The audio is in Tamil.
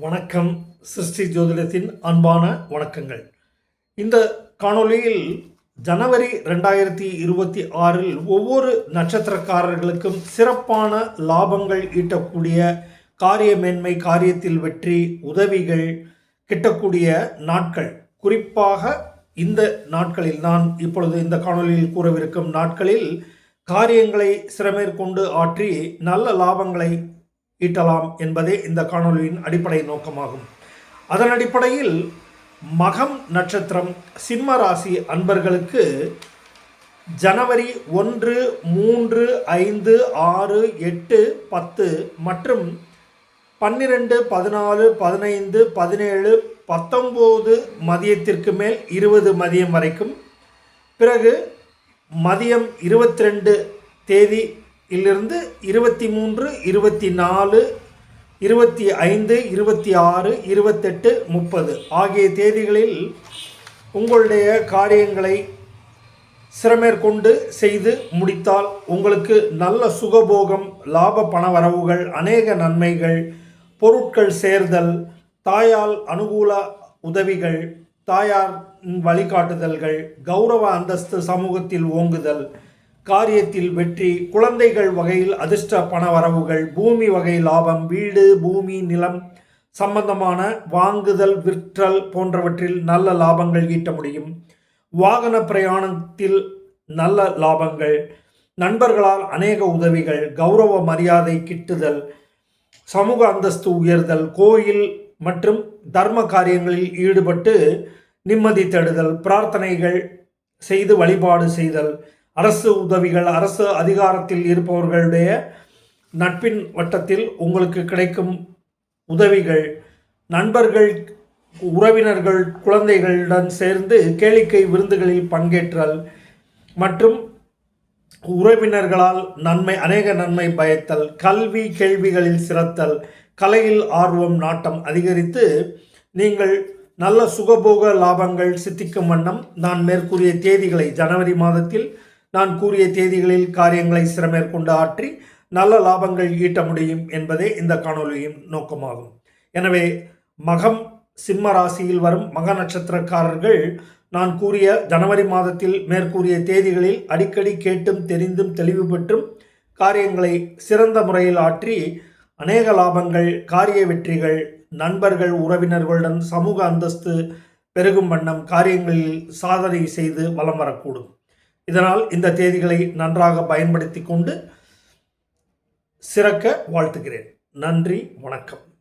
வணக்கம் சிருஷ்டி ஜோதிடத்தின் அன்பான வணக்கங்கள். இந்த காணொளியில் ஜனவரி ரெண்டாயிரத்தி இருபத்தி ஆறில் ஒவ்வொரு நட்சத்திரக்காரர்களுக்கும் சிறப்பான லாபங்கள் ஈட்டக்கூடிய காரிய மேன்மை காரியத்தில் வெற்றி உதவிகள் கிட்டக்கூடிய நாட்கள். குறிப்பாக இந்த நாட்களில் நான் இப்பொழுது இந்த காணொளியில் கூறவிருக்கும் நாட்களில் காரியங்களை சிறமேற்கொண்டு ஆற்றி நல்ல லாபங்களை ஈட்டலாம் என்பதே இந்த காணொளியின் அடிப்படை நோக்கமாகும். அதன் அடிப்படையில் மகம் நட்சத்திரம் சிம்ம ராசி அன்பர்களுக்கு ஜனவரி ஒன்று மூன்று ஐந்து ஆறு எட்டு பத்து மற்றும் பன்னிரெண்டு பதினாலு பதினைந்து பதினேழு பத்தொம்போது மதியத்திற்கு மேல் இருபது மதியம் வரைக்கும். பிறகு மதியம் இருபத்தி ரெண்டு தேதி இலிருந்து இருபத்தி மூன்று இருபத்தி நாலு இருபத்தி ஐந்து இருபத்தி ஆறு இருபத்தெட்டு முப்பது ஆகிய தேதிகளில் உங்களுடைய காரியங்களை சிறமேற்கொண்டு செய்து முடித்தால் உங்களுக்கு நல்ல சுகபோகம் லாப பணவரவுகள் அநேக நன்மைகள் பொருட்கள் சேர்தல் தாயால் அனுகூல உதவிகள் தாயார் வழிகாட்டுதல்கள் கௌரவ அந்தஸ்து சமூகத்தில் ஓங்குதல் காரியத்தில் வெற்றி குழந்தைகள் வகையில் அதிர்ஷ்ட பண வரவுகள் பூமி வகை லாபம் வீடு பூமி நிலம் சம்பந்தமான வாங்குதல் விற்றல் போன்றவற்றில் நல்ல லாபங்கள் ஈட்ட முடியும். வாகன பிரயாணத்தில் நல்ல லாபங்கள் நண்பர்களால் அநேக உதவிகள் கௌரவ மரியாதை கிட்டுதல் சமூக அந்தஸ்து உயர்தல் கோயில் மற்றும் தர்ம காரியங்களில் ஈடுபட்டு நிம்மதி தேடுதல் பிரார்த்தனைகள் செய்து வழிபாடு செய்தல் அரசு உதவிகள் அரசு அதிகாரத்தில் இருப்பவர்களுடைய நட்பின் வட்டத்தில் உங்களுக்கு கிடைக்கும் உதவிகள் நண்பர்கள் உறவினர்கள் குழந்தைகளுடன் சேர்ந்து கேளிக்கை விருந்துகளில் பங்கேற்றல் மற்றும் உறவினர்களால் நன்மை அநேக நன்மை பயத்தல் கல்வி கேள்விகளில் சிறத்தல் கலையில் ஆர்வம் நாட்டம் அதிகரித்து நீங்கள் நல்ல சுகபோக லாபங்கள் சித்திக்கும் வண்ணம் நான் மேற்கூறிய தேதிகளை ஜனவரி மாதத்தில் நான் கூறிய தேதிகளில் காரியங்களை சிறமேற்கொண்டு ஆற்றி நல்ல லாபங்கள் ஈட்ட முடியும் என்பதே இந்த காணொலியின் நோக்கமாகும். எனவே மகம் சிம்ம ராசியில் வரும் மக நட்சத்திரக்காரர்கள் நான் கூறிய ஜனவரி மாதத்தில் மேற்கூறிய தேதிகளில் அடிக்கடி கேட்டும் தெரிந்தும் தெளிவு பெற்றும் காரியங்களை சிறந்த முறையில் ஆற்றி அநேக லாபங்கள் காரிய வெற்றிகள் நண்பர்கள் உறவினர்களுடன் சமூக அந்தஸ்து பெருகும் வண்ணம் காரியங்களில் சாதனை செய்து வலம் வரக்கூடும். இதனால் இந்த தேதிகளை நன்றாக பயன்படுத்தி கொண்டு சிறக்க வாழ்த்துகிறேன். நன்றி வணக்கம்.